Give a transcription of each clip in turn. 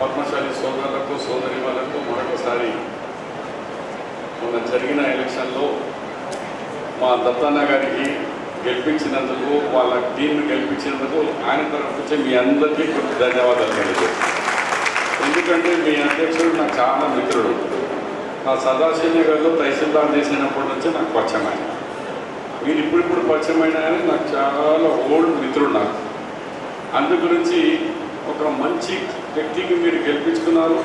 పద్మశాలి సోదరులకు సోదరి వాళ్ళకు మరొకసారి మొన్న జరిగిన ఎలక్షన్లో మా దత్తన్న గారికి గెలిపించినందుకు వాళ్ళ టీంను గెలిపించినందుకు ఆయన తరఫు నుంచి మీ అందరికీ కొంచెం ధన్యవాదాలు తెలియజేస్తాను ఎందుకంటే మీ అధ్యక్షుడు నాకు చాలా మిత్రుడు. నా సదాశివ నగర్లో తహసీల్దార్ చేసినప్పటి నుంచి నాకు పరిచయం ఆయన మీరు ఇప్పుడిప్పుడు పరిచయం అయినా నాకు చాలా ఓల్డ్ మిత్రుడు నాకు. అందు గురించి ఒక మంచి వ్యక్తికి మీరు గెలిపించుకున్నారు.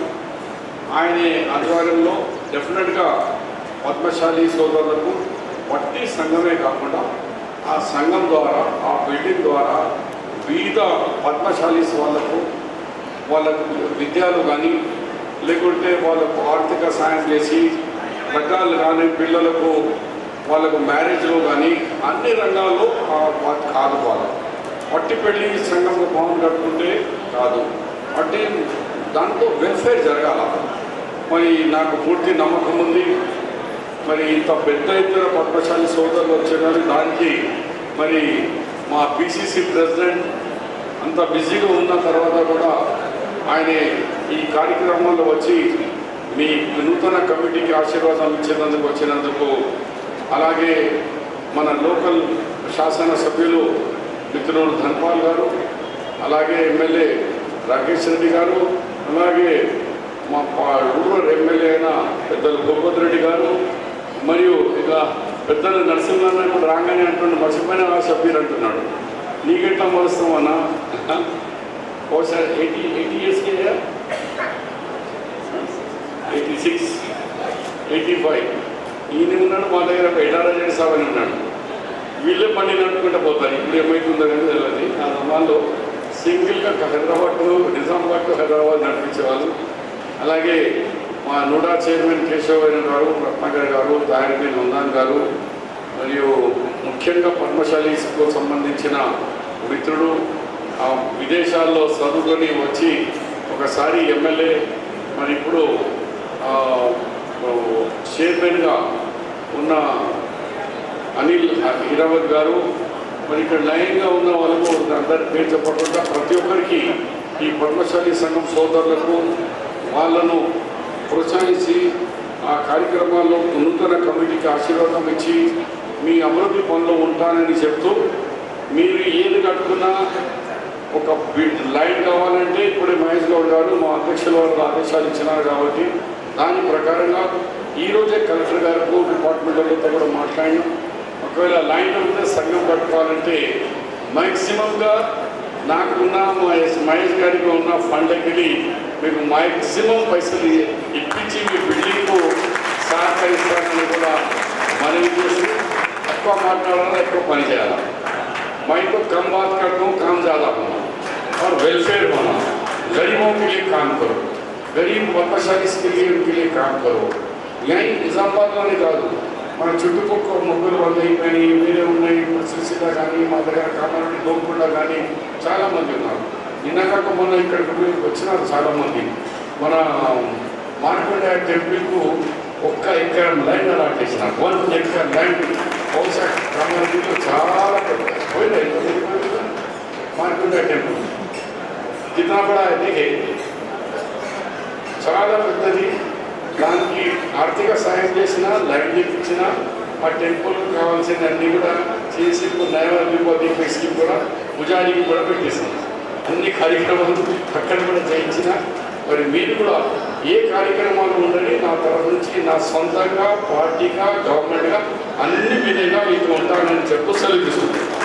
ఆయన ఆధ్వర్యంలో డెఫినెట్గా పద్మశాలి సోదరులకు వట్టి సంఘమే కాకుండా ఆ సంఘం ద్వారా ఆ బిల్డింగ్ ద్వారా వివిధ పద్మశాలీస్ వాళ్ళకు వాళ్ళకు విద్యలు కానీ లేకుంటే వాళ్ళకు ఆర్థిక సాయం చేసి రకాలు కానీ పిల్లలకు వాళ్ళకు మ్యారేజ్లో కానీ అన్ని రంగాల్లో కాదు వాళ్ళు. పట్టి పెళ్ళి సంఘంలో భవనం కట్టుకుంటే కాదు అంటే దాంతో వెల్ఫేర్ జరగాల. మరి నాకు పూర్తి నమ్మకం ఉంది. మరి ఇంత పెద్ద ఎత్తున పద్మశాలి సోదరులు వచ్చారని దానికి మరి మా పిసిసి ప్రెసిడెంట్ అంత బిజీగా ఉన్న తర్వాత కూడా ఆయన ఈ కార్యక్రమంలో వచ్చి మీ నూతన కమిటీకి ఆశీర్వాదం ఇచ్చేందుకు వచ్చినందుకు అలాగే మన లోకల్ శాసన సభ్యులు మిత్రులు ధన్పాల్ గారు అలాగే ఎమ్మెల్యే రాకేష్ రెడ్డి గారు అలాగే మా పా- రూరల్ ఎమ్మెల్యే అయిన పెద్దలు గోపతి రెడ్డి గారు మరియు ఇక పెద్దలు నరసింహారాయణ ఇప్పుడు రాగానే అంటున్నాడు మర్చిపోయిన సభ్యులు అంటున్నాడు. నీకెట్లా మరుస్తామన్నా ఒకసారి ఎయిటీ ఎయిటీ ఇయర్స్కి ఎయిటీ సిక్స్ ఎయిటీ ఫైవ్ ఈయన ఉన్నాడు మా దగ్గర ఒక ఎడారా చేసామని ఉన్నాడు. వీళ్ళే బండి నడుపుకుంటూ పోతారు. ఇప్పుడు ఏమవుతుందో కానీ తెలియదు ఆ జమాన్లో సింగిల్గా హైదరాబాద్ టు నిజామాబాద్ టు హైదరాబాద్ నడిపించేవాళ్ళు. అలాగే మా నూడా చైర్మన్ కేశవైన గారు రత్నాకర్ గారు దారిపి నందాన్ గారు మరియు ముఖ్యంగా పద్మశాలికు సంబంధించిన మిత్రుడు విదేశాల్లో చదువుకొని వచ్చి ఒకసారి ఎమ్మెల్యే మరి ఇప్పుడు చైర్మన్గా ఉన్న అనిల్ హీరావత్ గారు మరి ఇక్కడ లైన్గా ఉన్న వాళ్ళకు అందరి పేరు చెప్పకుండా ప్రతి ఒక్కరికి ఈ పద్మశాలి సంఘం సోదరులకు వాళ్ళను ప్రోత్సహించి ఆ కార్యక్రమాల్లో నూతన కమిటీకి ఆశీర్వాదం ఇచ్చి మీ అభివృద్ధి పనిలో ఉంటానని చెప్తూ మీరు ఏది కట్టుకున్నా ఒక లైన్ కావాలంటే ఇప్పుడే మహేష్ గౌడ్ గారు మా అధ్యక్షుల వారు ఆదేశాలు ఇచ్చినారు కాబట్టి దాని ప్రకారంగా ఈరోజే కలెక్టర్ గారికి డిపార్ట్మెంట్ వాళ్ళతో కూడా మాట్లాడినాం ఒకవేళ లైన్ ఉంటే సంఘం కట్టుకోవాలంటే మ్యాక్సిమంగా నాకున్న మహేష్ మహేష్ గారికి ఉన్న ఫండ్కి మీకు మ్యాక్సిమం పైసలు ఇప్పించి మీ బిల్డింగ్కు సహకరిస్తానని కూడా మనవి చేసి ఎక్కువ మాట్లాడాలా ఎక్కువ పని చేయాలా मैं तो कम बात करता हूँ काम ज़्यादा होना और वेलफेयर होना गरीबों के लिए काम करो गरीब पद्मशाली के लिए उनके लिए काम करो यही నిజామాబాద్లోనే కాదు మన చుట్టుపక్క మొగ్గులు కానీ వేరే ఉన్నాయి సిరిసిల్ల కానీ మా దగ్గర కామారెడ్డి గోపుల్లా కానీ చాలామంది ఉన్నారు. నిన్నకాక మొన్న ఇక్కడికి వచ్చినారు చాలామంది మన మార్కండే టెంపుల్కు ఒక్క ఎకరం లైన్ అలాంటిసిన వన్ ఎకరం లైన్ బహుశా కామారెడ్డిలో చాలా పోయినాయి మార్కండే టెంపుల్. జితనా కూడా చాలా పెద్దది. ఆర్థిక సాయం చేసినా లైన్ చేయించిన ఆ టెంపుల్ కావాల్సిన అన్ని కూడా చేసి ఇప్పుడు నయవీపతి కూడా పుజారికి కూడా పెట్టేసింది. అన్ని కార్యక్రమాలు అక్కడ కూడా చేయించిన మరి మీరు కూడా ఏ కార్యక్రమాలు ఉండని నా తరఫు నుంచి నా సొంతంగా పార్టీగా గవర్నమెంట్గా అన్ని విధంగా మీకు ఉంటానని చెప్పు సెలవు తీసుకుంటాను